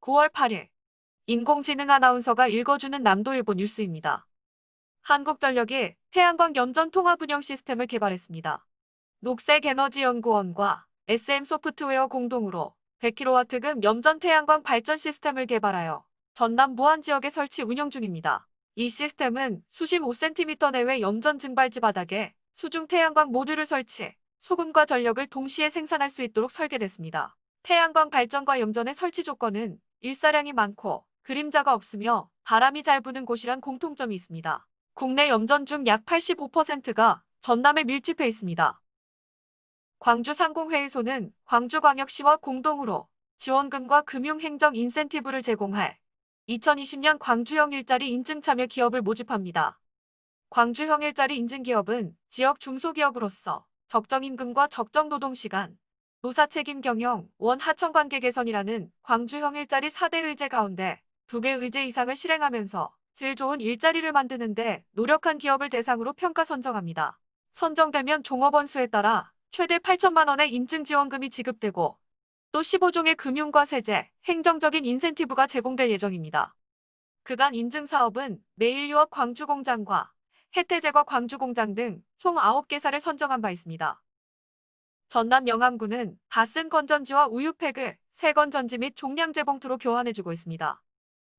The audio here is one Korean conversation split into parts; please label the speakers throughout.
Speaker 1: 9월 8일 인공지능 아나운서가 읽어주는 남도일보 뉴스입니다. 한국전력이 태양광 염전 통합 운영 시스템을 개발했습니다. 녹색에너지연구원과 SM 소프트웨어 공동으로 100kW급 염전 태양광 발전 시스템을 개발하여 전남 무안 지역에 설치 운영 중입니다. 이 시스템은 수심 5cm 내외 염전 증발지 바닥에 수중 태양광 모듈을 설치, 소금과 전력을 동시에 생산할 수 있도록 설계됐습니다. 태양광 발전과 염전의 설치 조건은 일사량이 많고 그림자가 없으며 바람이 잘 부는 곳이란 공통점이 있습니다. 국내 염전 중 약 85%가 전남에 밀집해 있습니다. 광주 상공회의소는 광주광역시와 공동으로 지원금과 금융행정 인센티브를 제공할 2020년 광주형 일자리 인증 참여 기업을 모집합니다. 광주형 일자리 인증 기업은 지역 중소기업으로서 적정 임금과 적정 노동시간, 노사 책임 경영, 원 하청 관계 개선이라는 광주형 일자리 4대 의제 가운데 2개 의제 이상을 실행하면서 제일 좋은 일자리를 만드는데 노력한 기업을 대상으로 평가 선정합니다. 선정되면 종업원 수에 따라 최대 8천만 원의 인증 지원금이 지급되고 또 15종의 금융과 세제, 행정적인 인센티브가 제공될 예정입니다. 그간 인증 사업은 매일유업 광주공장과 혜태제과 광주공장 등 총 9개사를 선정한 바 있습니다. 전남 영암군은 다쓴 건전지와 우유팩을 새 건전지 및 종량제 봉투로 교환해주고 있습니다.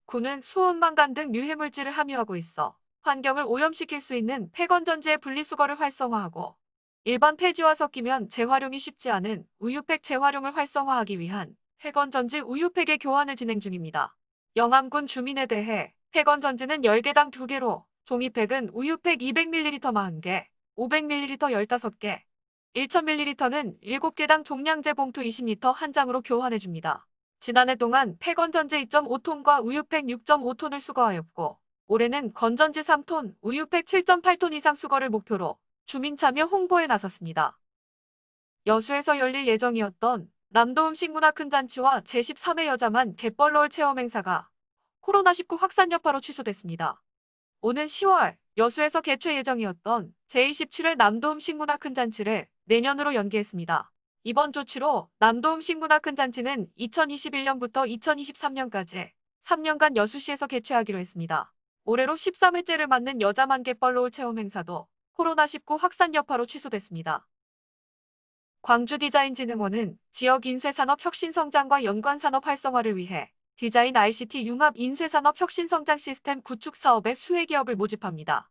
Speaker 1: 군은 수은망간 등 유해물질을 함유하고 있어 환경을 오염시킬 수 있는 폐건전지의 분리수거를 활성화하고 일반 폐지와 섞이면 재활용이 쉽지 않은 우유팩 재활용을 활성화하기 위한 폐건전지 우유팩의 교환을 진행 중입니다. 영암군 주민에 대해 폐건전지는 10개당 2개로 종이팩은 우유팩 200ml 40개, 500ml 15개, 1000ml는 7개당 종량제 봉투 20리터 한 장으로 교환해줍니다. 지난해 동안 폐건전지 2.5톤과 우유팩 6.5톤을 수거하였고 올해는 건전지 3톤, 우유팩 7.8톤 이상 수거를 목표로 주민 참여 홍보에 나섰습니다. 여수에서 열릴 예정이었던 남도 음식문화 큰 잔치와 제13회 여자만 갯벌로울 체험 행사가 코로나19 확산 여파로 취소됐습니다. 오는 10월 여수에서 개최 예정이었던 제27회 남도 음식문화 큰 잔치를 내년으로 연기했습니다. 이번 조치로 남도 음 식문화 큰 잔치는 2021년부터 2023년까지 3년간 여수시에서 개최하기로 했습니다. 올해로 13회째를 맞는 여자만 갯벌로울 체험 행사도 코로나19 확산 여파로 취소됐습니다. 광주디자인진흥원은 지역 인쇄산업 혁신성장과 연관산업 활성화를 위해 디자인 ICT 융합 인쇄산업 혁신성장 시스템 구축 사업의 수혜기업을 모집합니다.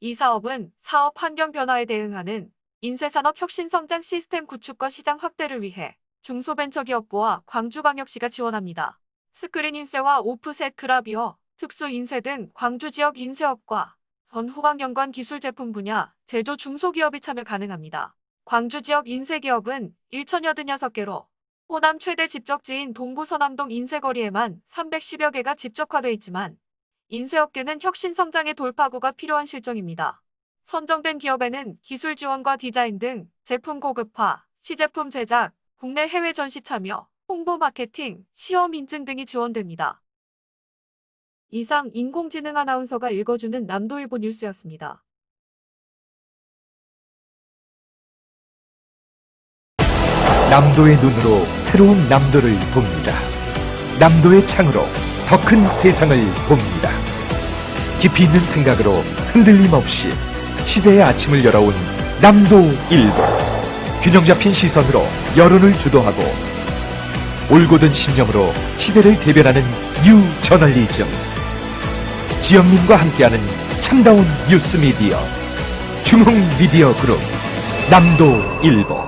Speaker 1: 이 사업은 사업 환경 변화에 대응하는 인쇄산업 혁신 성장 시스템 구축과 시장 확대를 위해 중소벤처기업부와 광주광역시가 지원합니다. 스크린 인쇄와 오프셋 그라비어, 특수 인쇄 등 광주 지역 인쇄업과 전후방 연관 기술 제품 분야 제조 중소기업이 참여 가능합니다. 광주 지역 인쇄기업은 1,086개로 호남 최대 집적지인 동구 서남동 인쇄거리에만 310여 개가 집적화돼 있지만 인쇄업계는 혁신 성장의 돌파구가 필요한 실정입니다. 선정된 기업에는 기술 지원과 디자인 등 제품 고급화, 시제품 제작, 국내 해외 전시 참여, 홍보 마케팅, 시험 인증 등이 지원됩니다. 이상 인공지능 아나운서가 읽어주는 남도일보 뉴스였습니다.
Speaker 2: 남도의 눈으로 새로운 남도를 봅니다. 남도의 창으로 더 큰 세상을 봅니다. 깊이 있는 생각으로 흔들림 없이 시대의 아침을 열어온 남도 일보. 균형 잡힌 시선으로 여론을 주도하고 올곧은 신념으로 시대를 대변하는 뉴 저널리즘. 지역민과 함께하는 참다운 뉴스 미디어. 중흥 미디어 그룹 남도 일보.